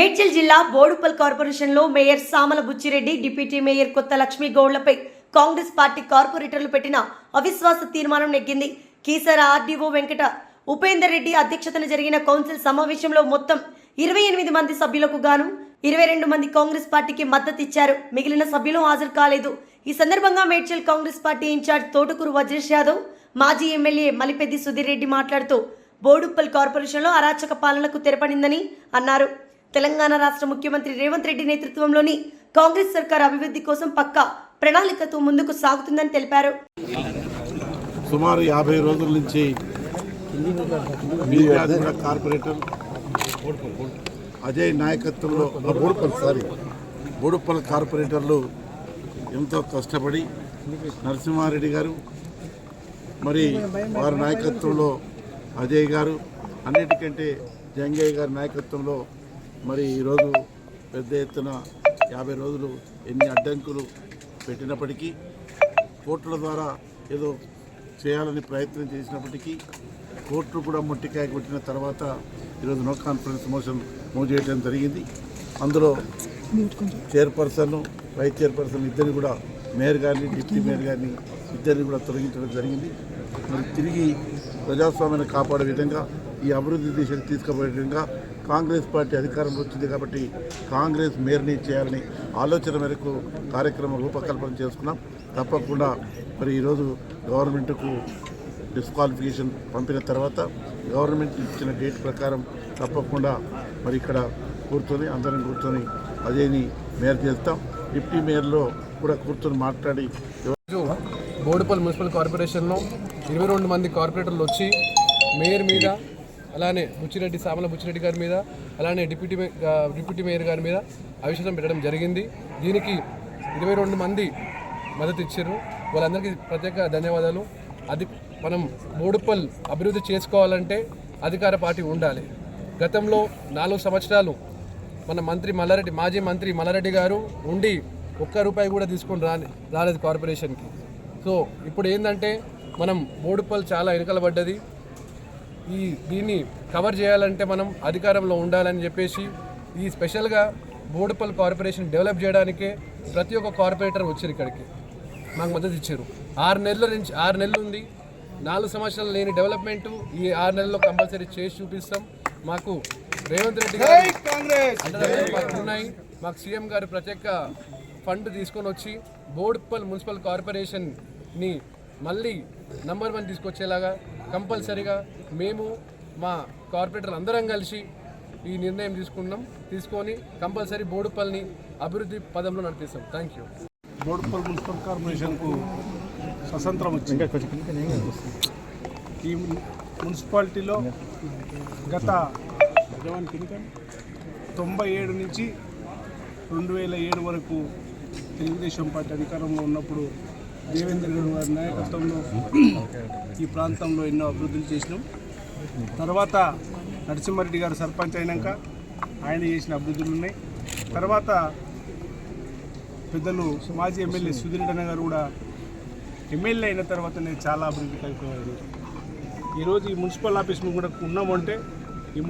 మేడ్చల్ జిల్లా బోడుపల్ కార్పొరేషన్లో mayor Samala Buchireddy deputy mayor Kotha Lakshmi గౌడ్లపై Congress party కార్పొరేటర్లు పెట్టిన అవిశ్వాస తీర్మానం నెగ్గింది. కీసర ఆర్డీఓ వెంకట ఉపేందర్ రెడ్డి అధ్యక్షతన జరిగిన కౌన్సిల్ సమావేశంలో మొత్తం ఇరవై ఎనిమిది మంది సభ్యులకు గాను ఇరవై రెండు మంది కాంగ్రెస్ పార్టీకి మద్దతు ఇచ్చారు. మిగిలిన సభ్యులు హాజరు కాలేదు. ఈ సందర్భంగా Medchal Congress party incharge Thotakuru Vajresh Yadav మాజీ ఎమ్మెల్యే మలిపెద్ది సుధీర్ రెడ్డి మాట్లాడుతూ బోడుప్పల్ కార్పొరేషన్లో అరాచక పాలనకు తెరపడిందని అన్నారు. తెలంగాణ రాష్ట్ర ముఖ్యమంత్రి రేవంత్ రెడ్డి నేతృత్వంలోని కాంగ్రెస్ సర్కార్ అభివృద్ధి కోసం పక్కా ప్రణాళికతో ముందుకు సాగుతుందని తెలిపారు. సుమారు యాభై రోజుల నుంచి కార్పొరేటర్ అజయ్ నాయకత్వంలో బోడుపల్ సారీ. బోడుపల్ కార్పొరేటర్లు ఎంతో కష్టపడి నరసింహారెడ్డి గారు మరి వారి నాయకత్వంలో అజయ్ గారు అన్నిటికంటే జంగయ్య గారి నాయకత్వంలో మరి ఈరోజు పెద్ద ఎత్తున యాభై రోజులు ఎన్ని అడ్డంకులు పెట్టినప్పటికీ కోర్టుల ద్వారా ఏదో చేయాలని ప్రయత్నం చేసినప్పటికీ కోర్టు కూడా మొట్టికాయ కొట్టిన తర్వాత ఈరోజు నో కాన్ఫరెన్స్ మోషన్ మూవ్ చేయడం జరిగింది. అందులో చైర్పర్సన్ వైస్ చైర్పర్సన్ ఇద్దరిని కూడా మేయర్ గారిని డిప్యూటీ మేయర్ గారిని ఇద్దరిని కూడా తొలగించడం జరిగింది. మరి తిరిగి ప్రజాస్వామ్యాన్ని కాపాడే విధంగా ఈ అభివృద్ధి దిశకు తీసుకుపోయే విధంగా కాంగ్రెస్ పార్టీ అధికారం వచ్చింది కాబట్టి కాంగ్రెస్ మేర్ని చేయాలని ఆలోచన మేరకు కార్యక్రమ రూపకల్పన చేసుకున్నాం. తప్పకుండా మరి ఈరోజు గవర్నమెంట్కు డిస్క్వాలిఫికేషన్ పంపిన తర్వాత గవర్నమెంట్ ఇచ్చిన డేట్ ప్రకారం తప్పకుండా మరి ఇక్కడ కూర్చొని అందరం కూర్చొని అదేని మేర్ చేస్తాం. డిప్యూటీ మేయర్లో కూడా కూర్చొని మాట్లాడి బోడుపల్లి మున్సిపల్ కార్పొరేషన్లో ఇరవై రెండు మంది కార్పొరేటర్లు వచ్చి మేయర్ మీద అలానే బుచ్చిరెడ్డి సామల బుచ్చిరెడ్డి గారి మీద అలానే డిప్యూటీ డిప్యూటీ మేయర్ గారి మీద అవిశ్వాసం పెట్టడం జరిగింది. దీనికి ఇరవై రెండు మంది మద్దతు ఇచ్చారు. వాళ్ళందరికీ ప్రత్యేక ధన్యవాదాలు. అది మనం బోడుపల్ అభివృద్ధి చేసుకోవాలంటే అధికార పార్టీ ఉండాలి. గతంలో నాలుగు సంవత్సరాలు మన మంత్రి మల్లారెడ్డి మాజీ మంత్రి మల్లారెడ్డి గారు ఉండి ఒక్క రూపాయి కూడా తీసుకొని రాని రాలేదు కార్పొరేషన్కి. సో ఇప్పుడు ఏంటంటే మనం బోడుపల్ చాలా వెనుకలబడ్డది ఈ దీన్ని కవర్ చేయాలంటే మనం అధికారంలో ఉండాలని చెప్పేసి ఈ స్పెషల్గా బోడుపల్ కార్పొరేషన్ డెవలప్ చేయడానికే ప్రతి ఒక్క కార్పొరేటర్ వచ్చారు ఇక్కడికి. మాకు మద్దతు ఇచ్చారు. ఆరు నెలల నుంచి ఆరు నెలలు ఉంది. నాలుగు సంవత్సరాలు లేని డెవలప్మెంట్ ఈ ఆరు నెలల్లో కంపల్సరీ చేసి చూపిస్తాం. మాకు రేవంత్ రెడ్డి గారు ఉన్నాయి. మాకు సీఎం గారు ప్రత్యేక ఫండ్ తీసుకొని వచ్చి బోడుప్పల్ మున్సిపల్ కార్పొరేషన్ని మళ్ళీ నంబర్ వన్ తీసుకొచ్చేలాగా కంపల్సరీగా మేము మా కార్పొరేటర్ అందరం కలిసి ఈ నిర్ణయం తీసుకున్నాం తీసుకొని కంపల్సరీ బోడుప్పల్ని అభివృద్ధి పదంలో నడిపిస్తాం. థ్యాంక్ యూ బోడుపల్ మున్సిపల్ కార్పొరేషన్కు స్వతంత్రం వచ్చింది. ఈ మున్సిపాలిటీలో గత తొంభై ఏడు నుంచి రెండు వేల ఏడు వరకు తెలుగుదేశం పార్టీ అధికారంలో ఉన్నప్పుడు దేవేంద్ర గౌడ్ గారి నాయకత్వంలో ఈ ప్రాంతంలో ఎన్నో అభివృద్ధులు చేసినాం. తర్వాత నరసింహారెడ్డి గారు సర్పంచ్ అయినాక ఆయన చేసిన అభివృద్ధులు ఉన్నాయి. తర్వాత పెద్దలు మాజీ ఎమ్మెల్యే సుధీర్ గారు కూడా ఎమ్మెల్యే అయిన తర్వాత నేను చాలా అభివృద్ధి కలిగిపోయారు ఈరోజు ఈ మున్సిపల్ ఆఫీస్ కూడా ఉన్నామంటే